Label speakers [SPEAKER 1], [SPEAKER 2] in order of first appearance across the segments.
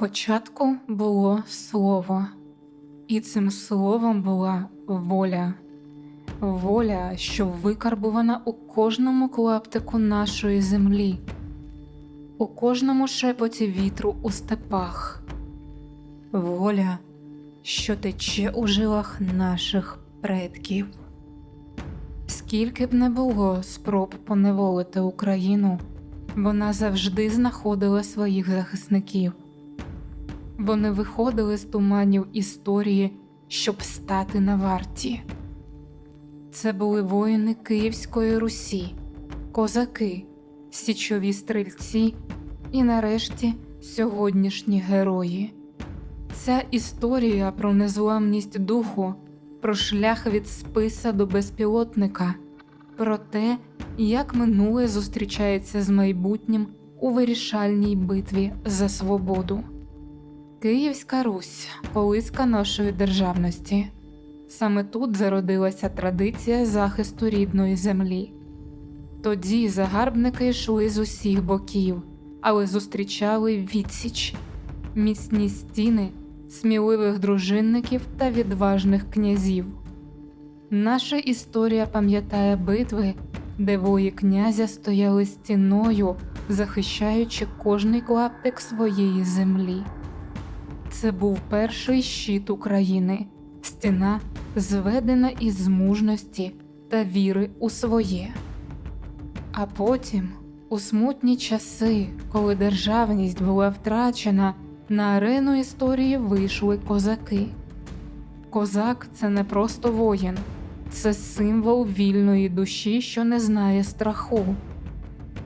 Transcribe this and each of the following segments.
[SPEAKER 1] Спочатку було слово, і цим словом була воля, воля, що викарбувана у кожному клаптику нашої землі, у кожному шепоті вітру у степах, воля, що тече у жилах наших предків. Скільки б не було спроб поневолити Україну, вона завжди знаходила своїх захисників. Вони виходили з туманів історії, щоб стати на варті. Це були воїни Київської Русі, козаки, січові стрільці і, нарешті, сьогоднішні герої. Ця історія про незламність духу, про шлях від списа до безпілотника, про те, як минуле зустрічається з майбутнім у вирішальній битві за свободу. Київська Русь, колиска нашої державності. Саме тут зародилася традиція захисту рідної землі. Тоді загарбники йшли з усіх боків, але зустрічали відсіч, міцні стіни, сміливих дружинників та відважних князів. Наша історія пам'ятає битви, де вої князя стояли стіною, захищаючи кожний клаптик своєї землі. Це був перший щит України, стіна, зведена із мужності та віри у своє. А потім, у смутні часи, коли державність була втрачена, на арену історії вийшли козаки. Козак це не просто воїн, це символ вільної душі, що не знає страху.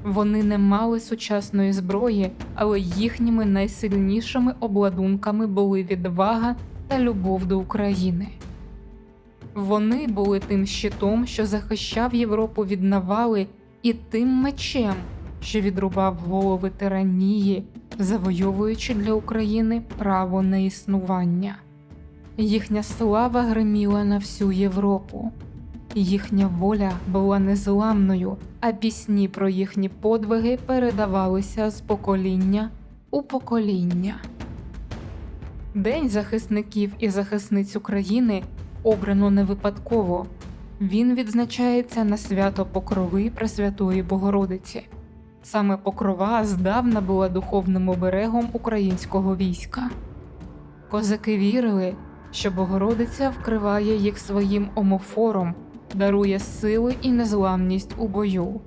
[SPEAKER 1] Вони не мали сучасної зброї, але їхніми найсильнішими обладунками були відвага та любов до України. Вони були тим щитом, що захищав Європу від навали, і тим мечем, що відрубав голови тиранії, завойовуючи для України право на існування. Їхня слава гриміла на всю Європу. Їхня воля була незламною, а пісні про їхні подвиги передавалися з покоління у покоління. День захисників і захисниць України обрано не випадково. Він відзначається на свято Покрови Пресвятої Богородиці. Саме Покрова здавна була духовним оберегом українського війська. Козаки вірили, що Богородиця вкриває їх своїм омофором дарує сили і незламність у бою.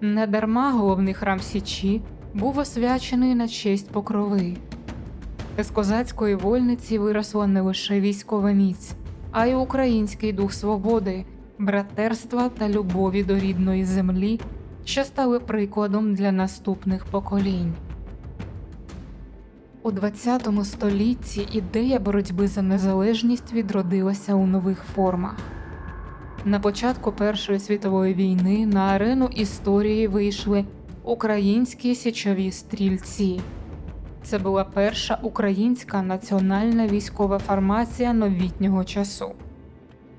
[SPEAKER 1] Недарма головний храм Січі був освячений на честь покрови. З козацької вольниці виросла не лише військова міць, а й український дух свободи, братерства та любові до рідної землі, що стали прикладом для наступних поколінь. У ХХ столітті ідея боротьби за незалежність відродилася у нових формах. На початку Першої світової війни на арену історії вийшли українські січові стрільці. Це була перша українська національна військова формація новітнього часу.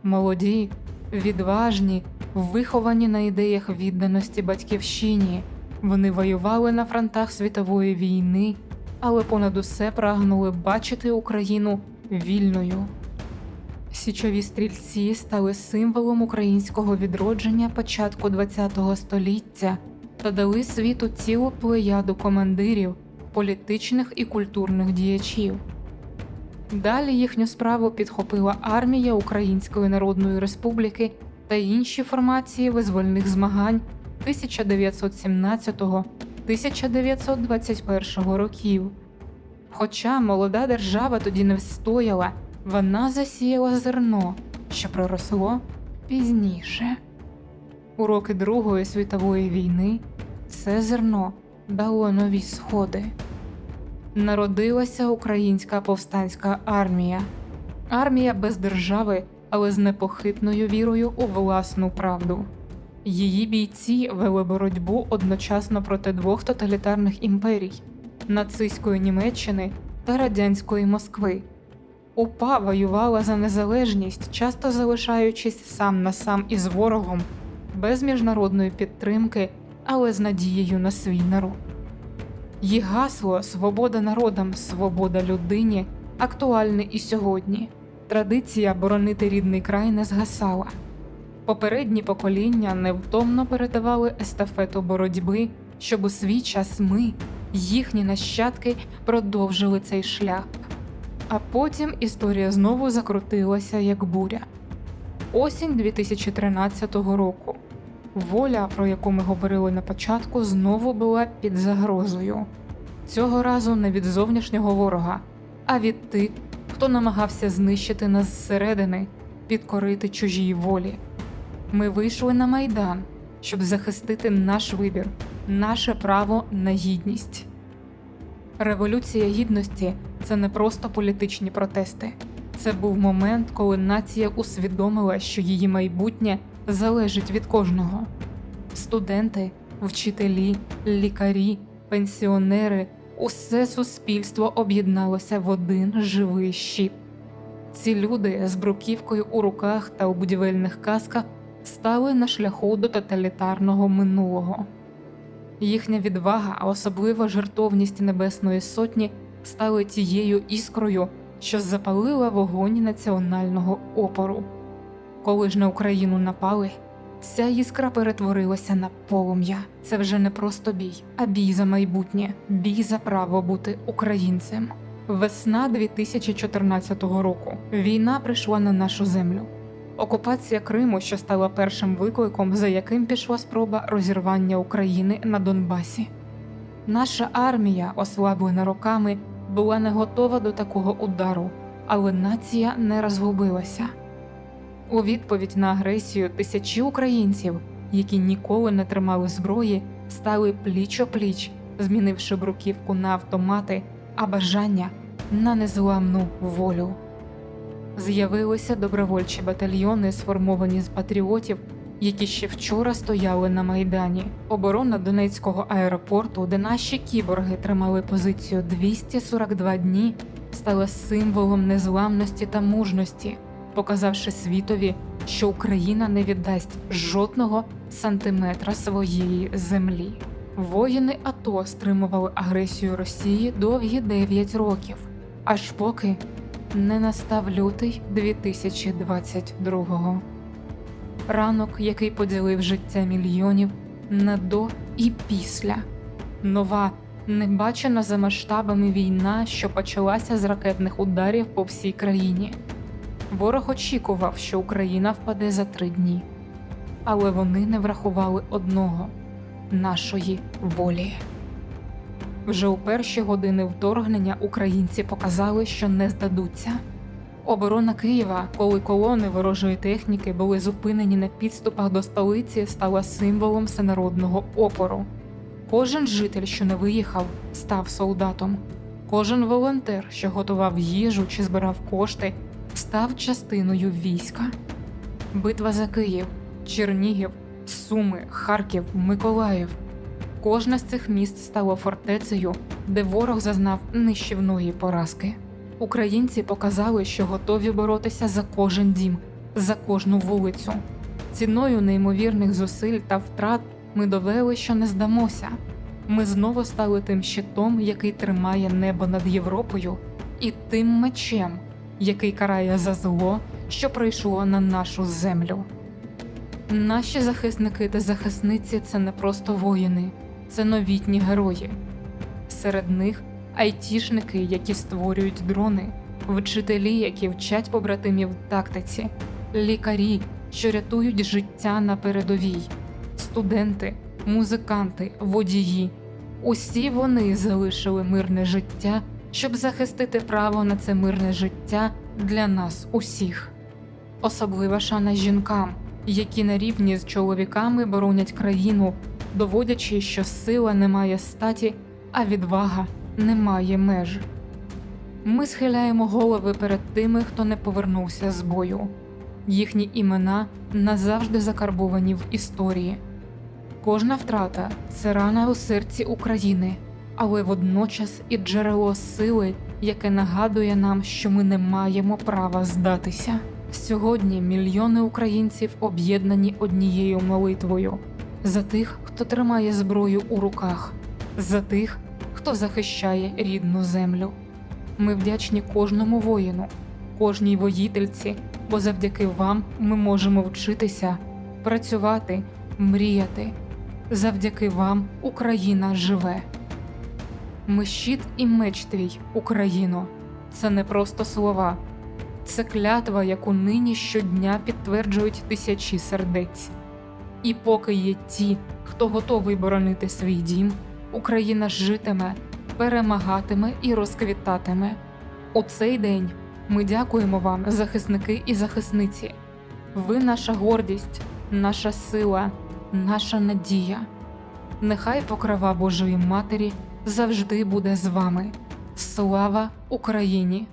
[SPEAKER 1] Молоді, відважні, виховані на ідеях відданості батьківщині. Вони воювали на фронтах світової війни, але понад усе прагнули бачити Україну вільною. Січові стрільці стали символом українського відродження початку ХХ століття та дали світу цілу плеяду командирів, політичних і культурних діячів. Далі їхню справу підхопила армія Української Народної Республіки та інші формації визвольних змагань 1917-1921 років. Хоча молода держава тоді не встояла вона засіяла зерно, що проросло пізніше. У роки Другої світової війни це зерно дало нові сходи. Народилася українська повстанська армія, армія без держави, але з непохитною вірою у власну правду. Її бійці вели боротьбу одночасно проти двох тоталітарних імперій нацистської Німеччини та радянської Москви. УПА воювала за незалежність, часто залишаючись сам на сам із ворогом, без міжнародної підтримки, але з надією на свій народ. Їх гасло Свобода народам, свобода людині актуальне і сьогодні. Традиція боронити рідний край не згасала. Попередні покоління невтомно передавали естафету боротьби, щоб у свій час ми, їхні нащадки, продовжили цей шлях. А потім історія знову закрутилася як буря. Осінь 2013 року. Воля, про яку ми говорили на початку, знову була під загрозою. Цього разу не від зовнішнього ворога, а від тих, хто намагався знищити нас зсередини, підкорити чужій волі. Ми вийшли на майдан, щоб захистити наш вибір, наше право на гідність. Революція гідності це не просто політичні протести. Це був момент, коли нація усвідомила, що її майбутнє залежить від кожного. Студенти, вчителі, лікарі, пенсіонери усе суспільство об'єдналося в один живий щит. Ці люди з бруківкою у руках та у будівельних касках стали на шляху до тоталітарного минулого. Їхня відвага, а особливо жертовність Небесної Сотні, стали тією іскрою, що запалила вогонь національного опору. Коли ж на Україну напали, ця іскра перетворилася на полум'я. Це вже не просто бій, а бій за майбутнє, бій за право бути українцем. Весна 2014 року війна прийшла на нашу землю. Окупація Криму, що стала першим викликом, за яким пішла спроба розірвання України на Донбасі. Наша армія, ослаблена роками, була не готова до такого удару, але нація не розгубилася. У відповідь на агресію тисячі українців, які ніколи не тримали зброї, стали пліч о пліч, змінивши бруківку на автомати, а бажання на незламну волю. З'явилися добровольчі батальйони, сформовані з патріотів, які ще вчора стояли на майдані. Оборона Донецького аеропорту, де наші кіборги тримали позицію 242 дні, стала символом незламності та мужності, показавши світові, що Україна не віддасть жодного сантиметра своєї землі. Воїни АТО стримували агресію Росії довгі 9 років, аж поки не настав лютий 2022-го. Ранок, який поділив життя мільйонів на до і після. Нова, небачена за масштабами війна, що почалася з ракетних ударів по всій країні. Ворог очікував, що Україна впаде за три дні, але вони не врахували одного нашої волі. Вже у перші години вторгнення українці показали, що не здадуться. Оборона Києва, коли колони ворожої техніки були зупинені на підступах до столиці, стала символом всенародного опору. Кожен житель, що не виїхав, став солдатом. Кожен волонтер, що готував їжу чи збирав кошти, став частиною війська. Битва за Київ, Чернігів, Суми, Харків, Миколаїв. Кожне з цих міст стало фортецею, де ворог зазнав нищівної поразки. Українці показали, що готові боротися за кожен дім, за кожну вулицю. Ціною неймовірних зусиль та втрат ми довели, що не здамося. Ми знову стали тим щитом, який тримає небо над Європою, і тим мечем, який карає за зло, що прийшло на нашу землю. Наші захисники та захисниці це не просто воїни, це новітні герої. Серед них айтішники, які створюють дрони, вчителі, які вчать побратимів тактиці, лікарі, що рятують життя на передовій, студенти, музиканти, водії. Усі вони залишили мирне життя, щоб захистити право на це мирне життя для нас усіх. Особлива шана жінкам, які на рівні з чоловіками боронять країну, доводячи, що сила не має статі, а відвага не має меж. Ми схиляємо голови перед тими, хто не повернувся з бою. Їхні імена назавжди закарбовані в історії. Кожна втрата це рана у серці України, але водночас і джерело сили, яке нагадує нам, що ми не маємо права здатися. Сьогодні мільйони українців об'єднані однією молитвою за тих, хто тримає зброю у руках, за тих, хто захищає рідну землю. Ми вдячні кожному воїну, кожній воїтельці, бо завдяки вам ми можемо вчитися, працювати, мріяти. Завдяки вам Україна живе. Ми щит і меч твій, Україно. Це не просто слова, це клятва, яку нині щодня підтверджують тисячі сердець. І поки є ті, хто готовий боронити свій дім, Україна житиме, перемагатиме і розквітатиме. У цей день ми дякуємо вам, захисники і захисниці. Ви наша гордість, наша сила, наша надія. Нехай покрова Божої Матері завжди буде з вами. Слава Україні!